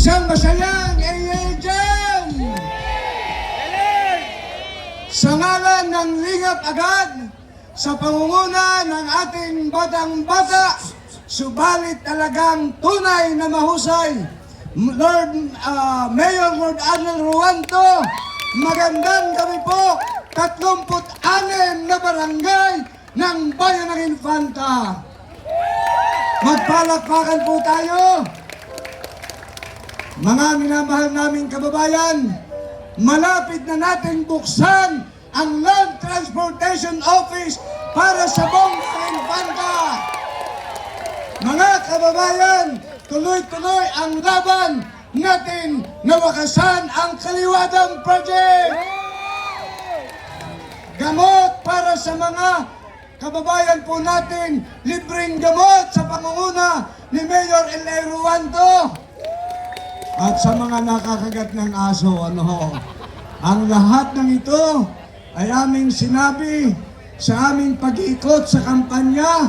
Isang masayang AA dyan! Sa ngalan ng Lingap Agad, sa pangunguna ng ating batang-bata, subalit talagang tunay na mahusay, Lord, ah, Mayor Lord Arnel Ruanto, magandang gabi po, 36 na barangay ng Bayan ng Infanta. Magpalakpakan po tayo. Mga minamahal naming kababayan, malapit na natin buksan ang Land Transportation Office para sa Bongga Infanta. Mga kababayan, tuloy-tuloy ang laban natin na wakasan ang Kaliwadang Project. Gamot para sa mga kababayan po natin, libreng gamot sa pangunguna ni Mayor L.A. Ruanto. At sa mga nakakagat ng aso, ano ho, ang lahat ng ito ay aming sinabi sa aming pag-iikot sa kampanya.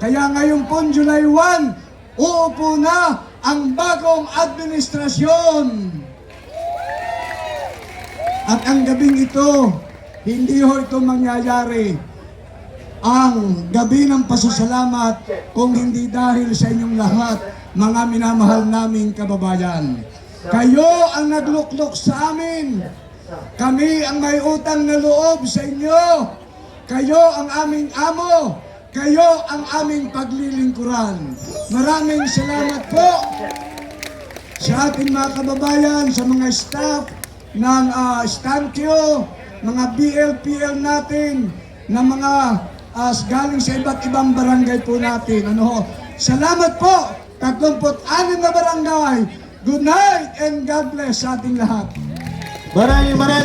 Kaya ngayon po, July 1, uupo na ang bagong administrasyon. At ang gabing ito, hindi ho ito mangyayari ang gabi ng pasasalamat kung hindi dahil sa inyong lahat, mga minamahal naming kababayan. Kayo ang nagluklok sa amin. Kami ang may utang na loob sa inyo. Kayo ang aming amo. Kayo ang aming paglilingkuran. Maraming salamat po sa ating mga kababayan, sa mga staff ng uh, Stankyo, mga BLPL natin, na mga ah, galing sa iba't ibang barangay po natin. Ano ho? Salamat po! 36 na barangay. Good night and God bless sa ating lahat. Maraming maraming